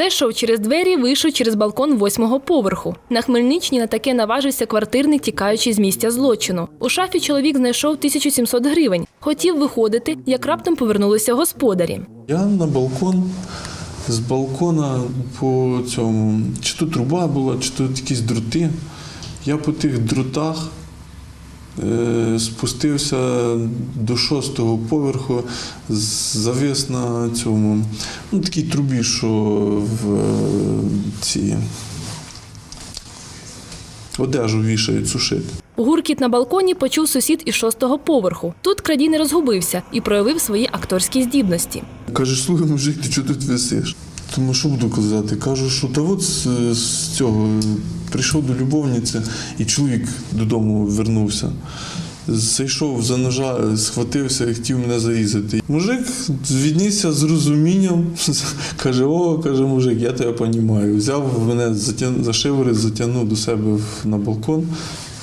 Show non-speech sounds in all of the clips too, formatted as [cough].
Зайшов через двері, вийшов через балкон восьмого поверху. На Хмельниччині на таке наважився квартирник, тікаючи з місця злочину. У шафі чоловік знайшов 1700 гривень. Хотів виходити, як раптом повернулися господарі. Я на балкон. З балкона по цьому, чи то труба була, чи то якісь дроти. Я по тих дротах спустився до шостого поверху, завис на цьому, ну, такій трубі, що в е, ці одежу вішають сушити. Гуркіт на балконі почув сусід із шостого поверху. Тут крадій не розгубився і проявив свої акторські здібності. Каже, слухай, мужик, ти чого тут висиш? Тому що буду казати? Кажу, що та от з, з цього прийшов до любовниці, і чоловік додому вернувся. Зайшов за ножа, схватився і хотів мене зарізати. Мужик віднісся з розумінням, [laughs] каже: О, каже, мужик, я тебе розумію. Взяв мене за шиворот, затягнув до себе на балкон,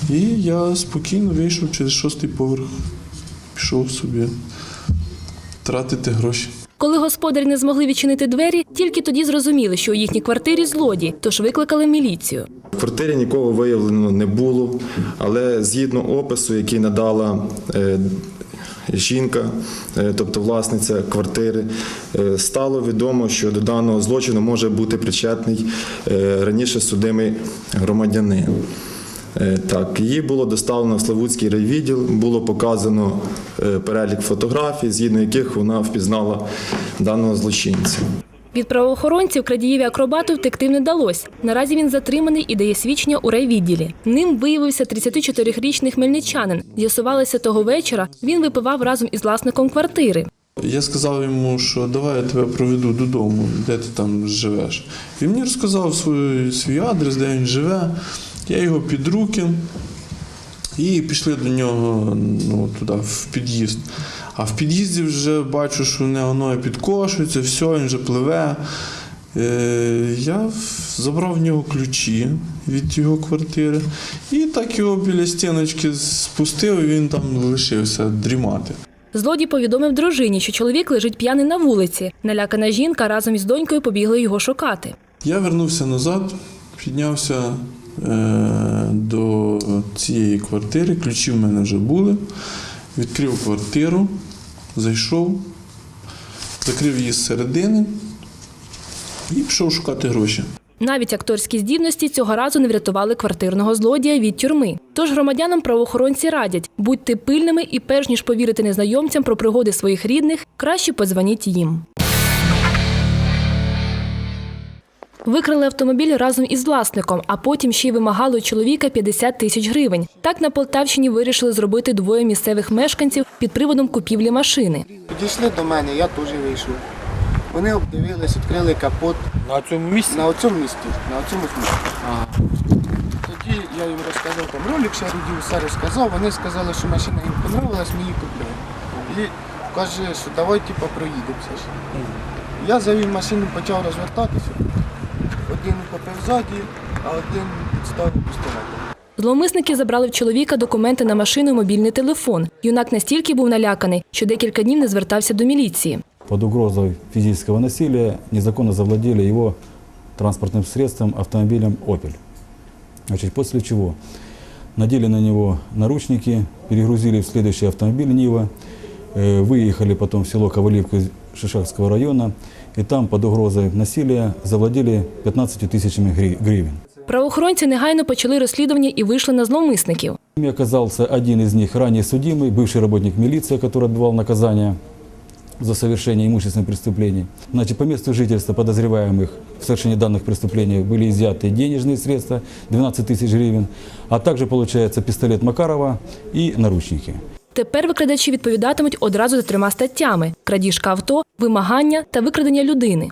і я спокійно вийшов через шостий поверх, пішов собі тратити гроші. Коли господарі не змогли відчинити двері, тільки тоді зрозуміли, що у їхній квартирі злодій, тож викликали міліцію. В квартирі нікого виявлено не було, але згідно опису, який надала е, жінка, е, тобто власниця квартири, е, стало відомо, що до даного злочину може бути причетний раніше судимий громадянин. Е, Так, її було доставлено в Славутський райвідділ, було показано е, перелік фотографій, згідно яких вона впізнала даного злочинця. Від правоохоронців крадієві акробату втекти не вдалося. Наразі він затриманий і дає свідчення у райвідділі. Ним виявився 34-річний хмельничанин. З'ясувалося того вечора. Він випивав разом із власником квартири. Я сказав йому, що давай я тебе проведу додому, де ти там живеш. Він мені розказав свій, свій адрес, де він живе. Я його під руки і пішли до нього ну, туди, в під'їзд. А в під'їзді вже бачу, що в нього ноги підкошуються, все, він вже пливе. Е, Я забрав в нього ключі від його квартири і так його біля стіночки спустив, і він там лишився дрімати. Злодій повідомив дружині, що чоловік лежить п'яний на вулиці. Налякана жінка разом із донькою побігли його шукати. Я вернувся назад, піднявся до цієї квартири, ключі в мене вже були, відкрив квартиру, зайшов, закрив її зсередини і пішов шукати гроші. Навіть акторські здібності цього разу не врятували квартирного злодія від тюрми. Тож громадянам правоохоронці радять будьте пильними і, перш ніж повірити незнайомцям про пригоди своїх рідних, краще подзвоніть їм. Викрали автомобіль разом із власником, а потім ще й вимагали у чоловіка 50 тисяч гривень. Так на Полтавщині вирішили зробити двоє місцевих мешканців під приводом купівлі машини. Підійшли до мене, я теж вийшов. Вони обдивились, відкрили капот На цьому місці? на цьому місці. На цьому місці. Тоді я їм розказав, там ролик ще радів, все розказав. Вони сказали, що машина їм понравилась, ми її купили. І каже, що давай типу, проїдемося. Я завів машину, почав розвертатися Один купив ззаді, а один підставив пістолет. Зловмисники забрали в чоловіка документи на машину і мобільний телефон. Юнак настільки був наляканий, що декілька днів не звертався до міліції. под угрозой физического насилия незаконно завладели его транспортным средством, автомобилем «Опель». Значит, после чего надели на него наручники, перегрузили в следующий автомобиль «Нива», э, выехали потом в село Коваливка Шишакского района, и там под угрозой насилия завладели 15 тысячами гри- гривен. Правоохоронці негайно почали розслідування і вийшли на зловмисників. Ими оказался один из них ранее судимый, бывший работник милиции, который отбывал наказание за совершение имущественных преступлений. Значит, по месту жительства подозреваемых в совершении данных преступлений были изъяты денежные средства, 12 тысяч гривен, а также, получается, пистолет Макарова и наручники. Тепер викрадачі відповідатимуть одразу за трьома статтями: крадіжка авто, вимагання та викрадення людини.